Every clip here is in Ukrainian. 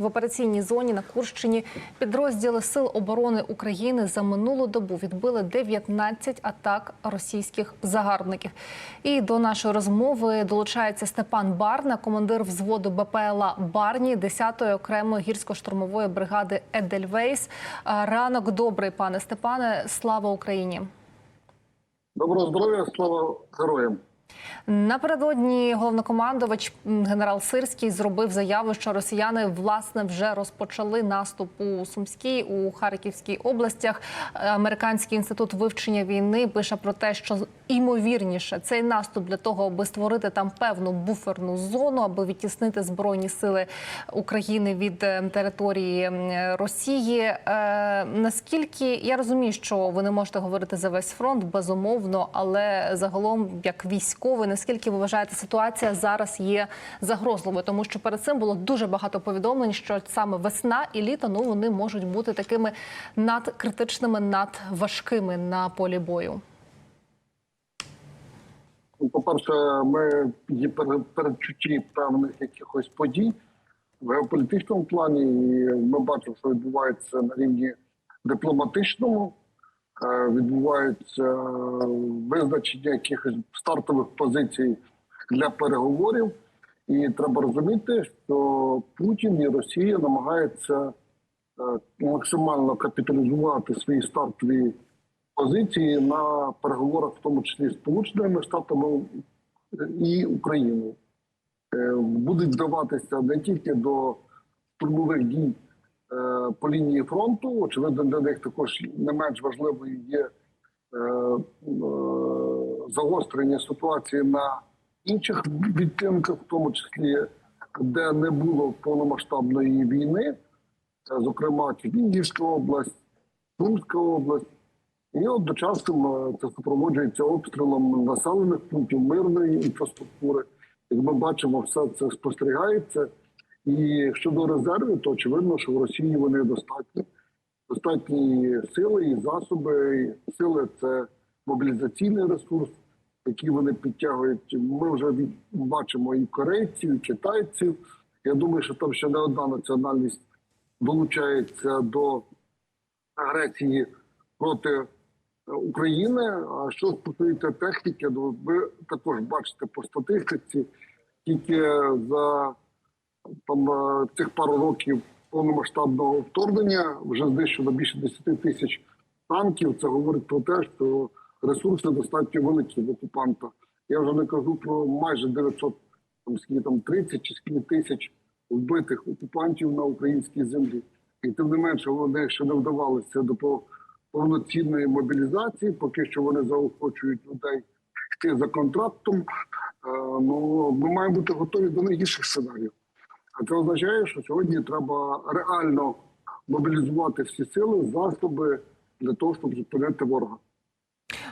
В операційній зоні на Курщині підрозділи Сил оборони України за минулу добу відбили 19 атак російських загарбників. І до нашої розмови долучається Степан Барна, командир взводу БПЛА Барні 10-ї окремої гірсько-штурмової бригади Едельвейс. Ранок добрий, пане Степане. Слава Україні! Доброго здоров'я, слава героям. Напередодні головнокомандувач генерал Сирський зробив заяву, що росіяни власне вже розпочали наступ у Сумській у Харківській областях. Американський інститут вивчення війни пише про те, що імовірніше цей наступ для того, аби створити там певну буферну зону, аби відтіснити збройні сили України від е, території Росії. Е, наскільки я розумію, що ви не можете говорити за весь фронт, безумовно, але загалом, як військовий, наскільки ви вважаєте, ситуація зараз є загрозливою, тому що перед цим було дуже багато повідомлень, що саме весна і літо ну вони можуть бути такими надкритичними, надважкими на полі бою. Ну, По-перше, ми є передчутті певних якихось подій в геополітичному плані. І ми бачимо, що відбувається на рівні дипломатичному, Е, відбувається е, визначення якихось стартових позицій для переговорів. І треба розуміти, що Путін і Росія намагаються е, максимально капіталізувати свої стартові позиції на переговорах, в тому числі з Сполученими Штатами і Україною. Е, Будуть вдаватися не тільки до штурмових дій е, по лінії фронту. Очевидно, для них також не менш важливою є е, загострення ситуації на інших відтинках, в тому числі де не було повномасштабної війни, зокрема Чернігівська область, Сумська область. І одночасно е, це супроводжується обстрілом населених пунктів мирної інфраструктури. Як ми бачимо, все це спостерігається. І щодо резервів, то очевидно, що в Росії вони достатні. Достатні сили і засоби. Сили це мобілізаційний ресурс, який вони підтягують. Ми вже бачимо і корейців, і китайців. Я думаю, що там ще не одна національність долучається до агресії проти України. А що стосується техніки, ну ви також бачите по статистиці, тільки за там е, цих пару років повномасштабного вторгнення вже знищено більше 10 тисяч танків. Це говорить про те, що ресурси достатньо великі в окупанта. Я вже не кажу про майже 900, там скільки там 30 чи скільки тисяч вбитих окупантів на українській землі. І тим не менше вони ще не вдавалися до повноцінної мобілізації. Поки що вони заохочують людей йти за контрактом. Е, Ну ми маємо бути готові до найгірших сценаріїв. А це означає, що сьогодні треба реально мобілізувати всі сили, засоби для того, щоб зупинити ворога.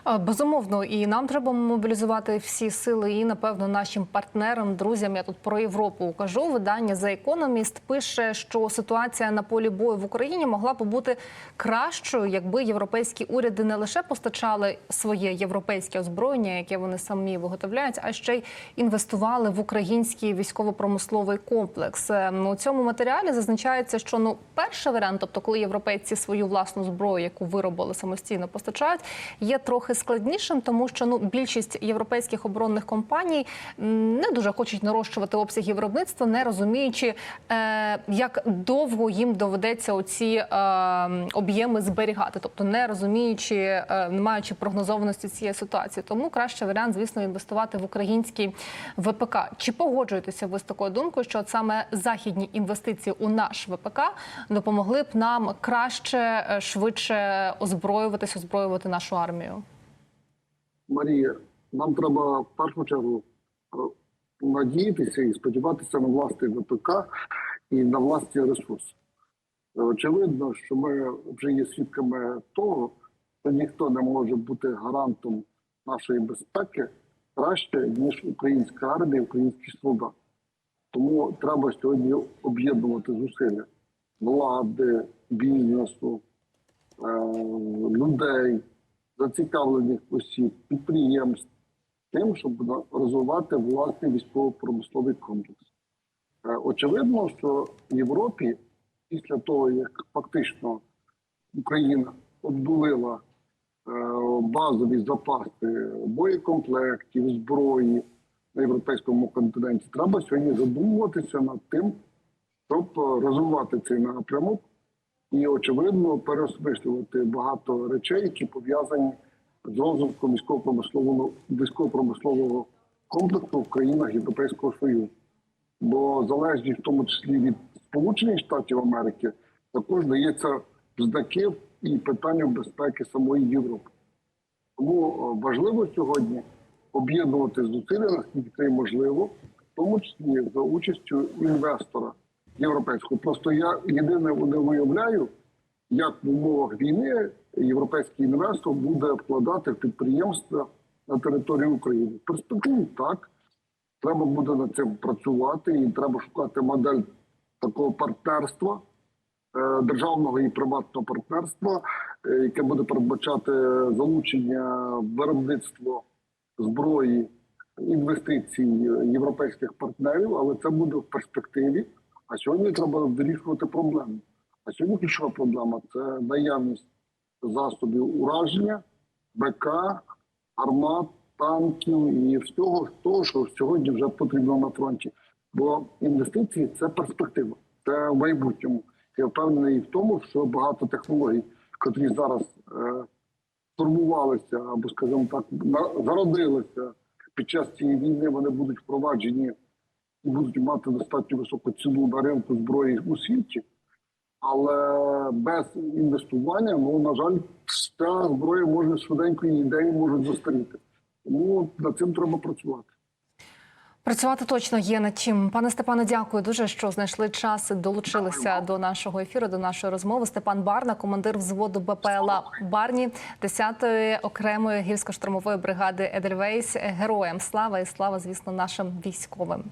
Безумовно, і нам треба мобілізувати всі сили, і напевно нашим партнерам, друзям. Я тут про Європу кажу. Видання The Economist пише, що ситуація на полі бою в Україні могла б бути кращою, якби європейські уряди не лише постачали своє європейське озброєння, яке вони самі виготовляють, а ще й інвестували в український військово-промисловий комплекс. Е, ну, У цьому матеріалі зазначається, що ну перший варіант, тобто коли європейці свою власну зброю, яку виробили самостійно, постачають, є трохи складнішим, тому що ну більшість європейських оборонних компаній не дуже хочуть нарощувати обсяги виробництва, не розуміючи, е, як довго їм доведеться оці е, об'єми зберігати, тобто не розуміючи, е, не маючи прогнозованості цієї ситуації. Тому краще варіант, звісно, інвестувати в український ВПК. Чи погоджуєтеся ви з такою думкою, що от саме західні інвестиції у наш ВПК допомогли б нам краще, е, швидше озброюватись, озброювати нашу армію? Марія, нам треба в першу чергу е, надіятися і сподіватися на власний ВПК і на власні ресурси. Е, Очевидно, що ми вже є свідками того, що ніхто не може бути гарантом нашої безпеки краще, ніж українська армія, український солдат. Тому треба сьогодні об'єднувати зусилля влади, бізнесу, е, людей, зацікавлених осіб, підприємств, тим, щоб розвивати власний військово-промисловий комплекс. Е, Очевидно, що в Європі після того, як фактично Україна обдулила е, базові запаси боєкомплектів, зброї на європейському континенті, треба сьогодні задумуватися над тим, щоб е, розвивати цей напрямок і, очевидно, переосмислювати багато речей, які пов'язані з розвитком військово-промислового військово-промислового комплексу в країнах Європейського Союзу. Бо залежність, в тому числі від Сполучених Штатів Америки, також дається знаки і питанням безпеки самої Європи. Тому е, важливо сьогодні об'єднувати зусилля, наскільки це можливо, в тому числі за участю інвестора європейського. Просто я єдине не виявляю, як в умовах війни європейський інвестор буде вкладати в підприємства на території України. В перспективі так. Треба буде над цим працювати, і треба шукати модель такого партнерства, е, державного і приватного партнерства, е, яке буде передбачати залучення виробництво зброї, інвестицій європейських партнерів, але це буде в перспективі. А сьогодні треба вирішувати проблему. А сьогодні ключова проблема це наявність засобів ураження, БК, армат, танків і всього того, що сьогодні вже потрібно на фронті. Бо інвестиції це перспектива, це в майбутньому. Я впевнений в тому, що багато технологій, котрі зараз е, формувалися або, скажімо так, зародилися під час цієї війни, вони будуть впроваджені будуть мати достатньо високу ціну на ринку зброї у світі. Але без інвестування, ну на жаль, ця зброя може швиденько і ідеї можуть застаріти. Тому над цим треба працювати. Працювати точно є над чим. Пане Степане, дякую дуже, що знайшли час долучилися до нашого ефіру, до нашої розмови. Степан Барна, командир взводу БПЛА Барні 10-ї окремої гірсько-штурмової бригади Едельвейс. Героям слава і слава, звісно, нашим військовим.